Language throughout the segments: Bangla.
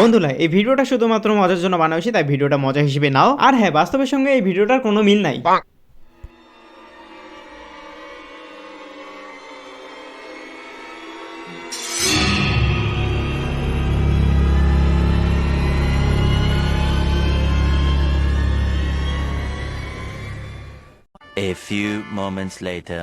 বন্ধুরা এই ভিডিওটা শুধুমাত্র মজার জন্য বানা হয়েছে তাই ভিডিওটা মজা হিসেবে নাও। আর হ্যাঁ বাস্তবের সঙ্গে এই ভিডিওটার কোনো মিল নাই। A few moments later.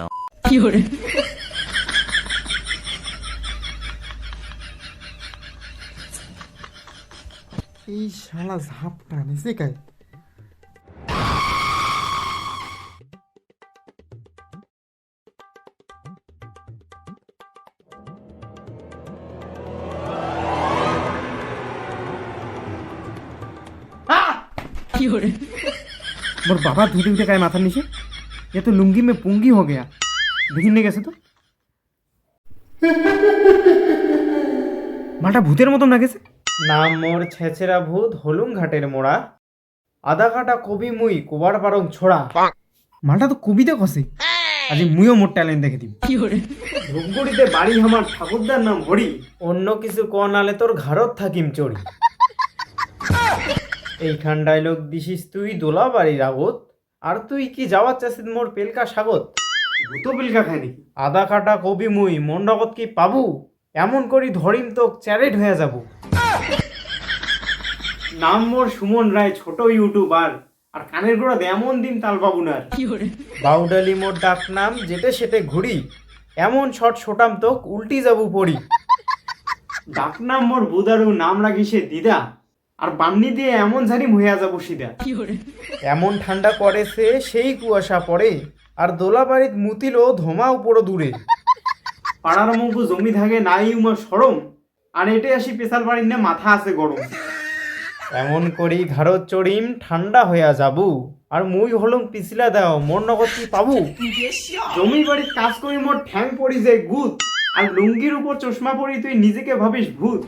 এই শালা ঝাপটা নিচে কায় মোর বাবা ধুতে ধুতে কায় মাথার নিচে এ তো লুঙ্গি মে পুঙ্গি হো গয়া। দেখিনে গেছে তো। মাটা ভূতের মতন লাগেছে। নাম মোর ছেছেরা ভূত হলুম ঘাটের মোড়া। আধা কাটা কবি মুই কোবার পারং ছোড়া। মাটা তো কবিতা কষে আজ মুইও মোর ট্যালেন্ট দেখে দিবি ধূপগুড়িতে বাড়ি আমার ঠাকুরদার নাম হরি। অন্য কিছু ক নালে তোর ঘাড়ত থাকিম চড়ি। এইখান ডাইলগ দিছিস তুই দোলা বাড়ির আগত। আর তুই কি যাওয়ার চাষিত মোর পেলকা স্বাগত ভূত বিলকা খায় নাকি? আধা কাটা কবি মুই মন্ডপত কি পাবু? এমন করি ধরিম তো চ্যারেট হয়ে যাব। নাম মোর সুমন রায় ছোট ইউটিউবার আর কানের গোড়াতে এমন দিন তাল পাবু না বাউডালি মোর ডাক নাম যেটে সেটে ঘুরি। এমন শট ছোটাম তো উল্টি যাবু পড়ি। ডাক নাম মোর বুদারু নাম রাখিসে দিদা। আর বান্নি দিয়ে এমন জানি হইয়া যাব সিধা এমন ঠান্ডা পড়েছে সেই কুয়াশা পড়ে। আর দোলা বাড়িত মুতিলো ধোমা উপরও দূরে। পাড়ার মুখু জমি থাকে নাই উমার সরম। আর এটে আসি পেশাল বাড়ির না মাথা আছে গরম। এমন করি ঘাড়ত চড়িম, ঠান্ডা হইয়া যাবু। আর মুই হলুম পিছলা দাও, মোর নগদ কি পাবু? জমি বাড়ির কাজ করি, মোর ঠ্যাং পড়ি যে গুদ আর লুঙ্গির উপর চশমা পরি, তুই নিজেকে ভাবিস ভূত।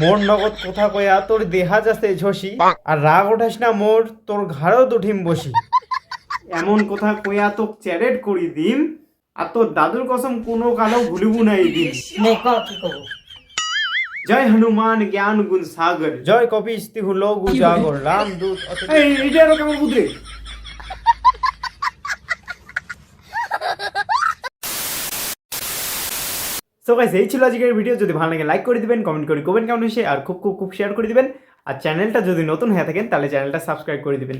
মোর নগদ কথা কয়া তোর দেহা যাচ্ছে ঝসি, আর রাগ ওঠাস না মোর, তোর ঘাড়ত উঠিম বসি। এমন কথা কয়া তো চ্যারেট করি দিম, আর তোর দাদুর কসম কোনো কালো ভুলিবু না এই দিন। জয় হনুমান জ্ঞান গুণ সাগর জয় কপিস তিহু লোক উজাগর রাম দূত এটা আরও কেমন বুদরে সো গাইস এই ছিল আজকের ভিডিও যদি ভালো লাগে লাইক করে দিবেন কমেন্ট করে কমেন্ট কেমন হয়েছে আর খুব খুব খুব শেয়ার করে দিবেন। আর চ্যানেলটা যদি নতুন হয়ে থাকেন তাহলে চ্যানেলটা সাবস্ক্রাইব করে দিবেন।